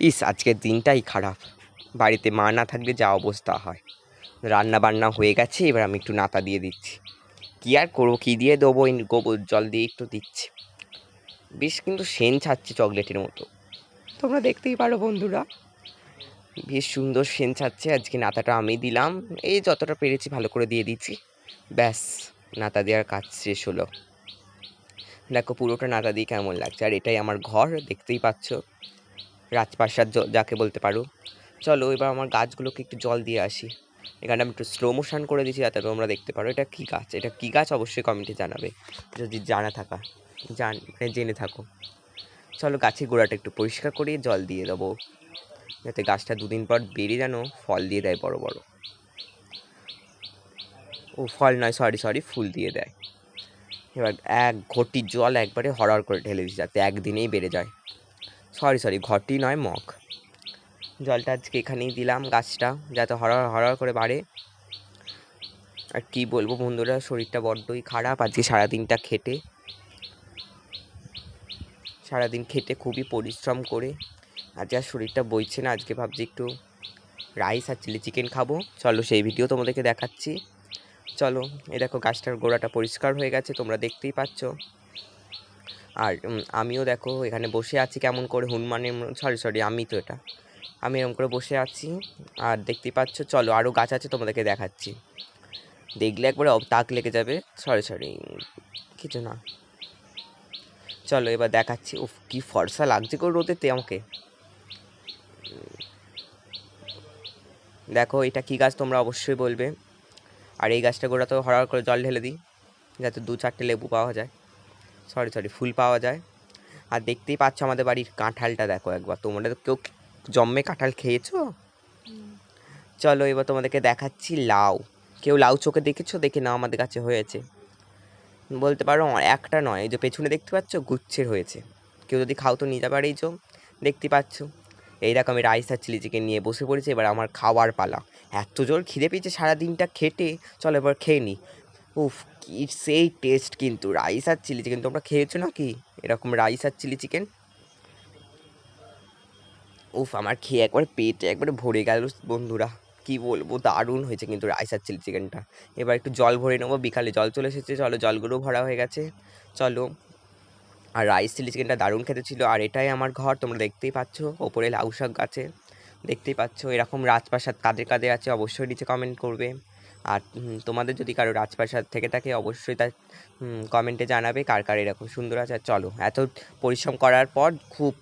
ইস, আজকের দিনটাই খারাপ। বাড়িতে মা না থাকলে যা অবস্থা হয়। রান্না বান্না হয়ে গেছে, এবার আমি একটু নাতা দিয়ে দিচ্ছি। কী আর করব, কী দিয়ে দেবো? গোবর জল দিয়ে একটু দিচ্ছি। বেশ কিন্তু সেন ছাড়ছে চকলেটের মতো। তোমরা দেখতেই পারো বন্ধুরা। বেশ সুন্দর সেন ছাড়ছে, আজকে নাতাটা আমি দিলাম। এই যতটা পেরেছি ভালো করে দিয়ে দিচ্ছি। ব্যাস, নাতা দেওয়ার কাজ শেষ হলো। দেখো পুরোটা নাতা দিয়ে কেমন লাগছে। আর এটাই আমার ঘর, দেখতেই পাচ্ছ। রাজপ্রাসাদ যাকে বলতে পারো। চলো, এবার আমার গাছগুলোকে একটু জল দিয়ে আসি। এখানে আমি একটু স্লো মোশন করে দিয়েছি, যাতে তোমরা দেখতে পারো। এটা কী গাছ? এটা কী গাছ? অবশ্যই কমেন্টে জানাবে। যদি জানা থাকা, জান মানে জেনে থাকো। চলো, গাছের গোড়াটা একটু পরিষ্কার করে জল দিয়ে দেবো। যাতে গাছটা দুদিন পর বেরিয়ে যেন ফল দিয়ে দেয় বড় বড়। ও, ফল নয় সরি সরি ফুল দিয়ে দেয়। এবার এক ঘটি জল একবারে হরহর করে ঢেলে দিচ্ছি যাতে একদিনেই বেড়ে যায়। সরি সরি ঘরটি নয়, মগ। জলটা আজকে এখানেই দিলাম গাছটা, যাতে হরহর হরহর করে বাড়ে। আর কি বলব বন্ধুরা, শরীরটা বড্ডই খারাপ। আজকে সারাদিনটা খেটে, সারাদিন খেটে খুবই পরিশ্রম করে। আজকে আর শরীরটা বইছে না, আজকে ভাবছি একটু রাইস আর চিলি চিকেন খাব। চলো সেই ভিডিও তোমাদেরকে দেখাচ্ছি। চলো এই দেখো গাছটার গোড়াটা পরিষ্কার হয়ে গেছে, তোমরা দেখতেই পাচ্ছ। আর আমিও দেখো এখানে বসে আছি কেমন করে হনুমানের সরি সরি আমি তো এটা, আমি এরকম করে বসে আছি, আর দেখতেই পাচ্ছ, চলো আরও গাছ আছে তোমাদেরকে দেখাচ্ছি। দেখলে একবারে তাক লেগে যাবে সরি সরি কিছু না। চলো এবার দেখাচ্ছি, উফ, কি ফর্সা লাগছে গো রোদেতে আমাকে। দেখো এটা কি গাছ তোমরা অবশ্যই বলবে। আর এই গাছটা গোড়া তো হরহর করে জল ঢেলে দিই, যাতে দু চারটে লেবু পাওয়া যায়। সরি সরি ফুল পাওয়া যায়। আর দেখতেই পাচ্ছ আমাদের বাড়ির কাঁঠালটা দেখো একবার। তোমরা তো কেউ জম্মে কাঁঠাল খেয়েছো? চলো এবার তোমাদেরকে দেখাচ্ছি লাউ। কেউ লাউ চোখে দেখেছ? দেখে না আমাদের কাছে হয়েছে। বলতে পারো একটা নয় এই যে পেছনে দেখতে পাচ্ছ গুচ্ছের হয়েছে। কেউ যদি খাও তো নিয়ে যাবে আর এই যে দেখতে পাচ্ছ। এই দেখো আমি রাইস আর চিলি চিকেন নিয়ে বসে পড়েছি এবার আমার খাওয়ার পালা। এত জোর খিদে পেয়েছে সারাদিনটা খেটে। চলো এবার খেয়ে নিই উফ, কি সেই টেস্ট কিন্তু। রাইস আর চিলি চিকেন তোমরা খেয়েছো নাকি? এরকম রাইস আর চিলি চিকেন উফ, আমার খেয়ে একবার পেটে একবারে ভরে গেল বন্ধুরা। কি বলব, দারুণ হয়েছে কিন্তু রাইস আর চিলি চিকেনটা এবার একটু জল ভরে নেব, বিকালে জল চলে এসেছে, চলো জলগুলো ভরা হয়ে গেছে। চলো। আর রাইস চিলি চিকেনটা দারুণ খেতে ছিল, আর এটাই আমার ঘর, তোমরা দেখতেই পাচ্ছ, ওপরে লাউ শাক গাছে দেখতেই পাচ্ছ, এরকম রাজপ্রাসাদ কাদের কাদের আছে, অবশ্যই নিচে কমেন্ট করবে। আর তোমাদের যদি কারও রাজপ্রাসাদ থেকে থাকে অবশ্যই তার কমেন্টে জানাবে কার কার এরকম সুন্দর আছে। আর চলো এত পরিশ্রম করার পর খুব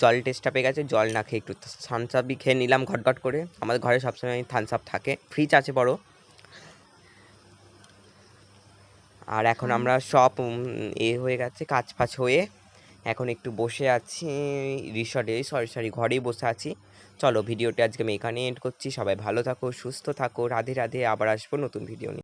জল টেস্টটা পেয়ে গেছে জল না খেয়ে একটু থামস আপই খেয়ে নিলাম ঘট ঘট করে। আমাদের ঘরে সবসময় থামস আপ থাকে। ফ্রিজ আছে বড়। আর এখন আমরা সব এ হয়ে গেছে কাজ ফাজ হয়ে এখন একটু বসে আছি, রিসর্টে, সরি সরি, ঘরেই বসে আছি। চলো, ভিডিওটি আজকে আমি এখানে এন্ড করছি। সবাই ভালো থাকো, সুস্থ থাকো, রাধে রাধে, আবার আসব নতুন ভিডিও নিয়ে।